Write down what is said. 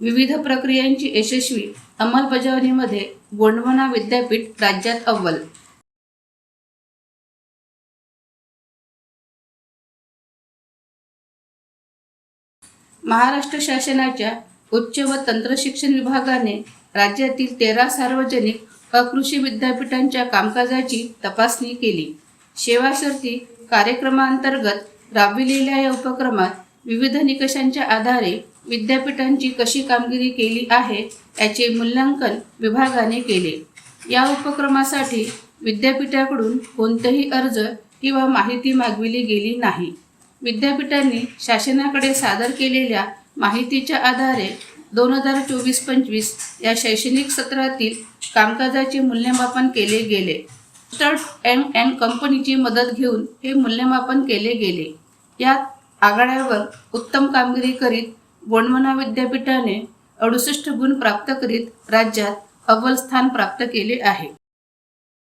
विविध प्रक्रियांची यशस्वी अंमलबजावणीमध्ये गोंडवना विद्यापीठ राज्यात अव्वल. महाराष्ट्र शासनाच्या उच्च व तंत्रशिक्षण विभागाने राज्यातील तेरा सार्वजनिक अकृषी विद्यापीठांच्या कामकाजाची तपासणी केली. सेवाशर्ती कार्यक्रमांतर्गत राबविलेल्या या उपक्रमात विविध निकषांच्या आधारे विद्यापीठांची कशी कामगिरी केली आहे याचे मूल्यांकन विभागाने केले. या उपक्रमासाठी विद्यापीठाकडून कोणतेही अर्ज किंवा माहिती मागविली गेली नाही. विद्यापीठांनी शासनाकडे सादर केलेल्या माहितीच्या आधारे दोन हजार चोवीस पंचवीस या शैक्षणिक सत्रातील कामकाजाचे मूल्यमापन केले गेले. स्टर्ट एम अँड कंपनीची मदत घेऊन हे मूल्यमापन केले गेले. यात आघाड्यावर उत्तम कामगिरी करीत गोंडवणा विद्यापीठाने अडुसष्ट गुण प्राप्त करीत राज्यात अव्वल स्थान प्राप्त केले आहे.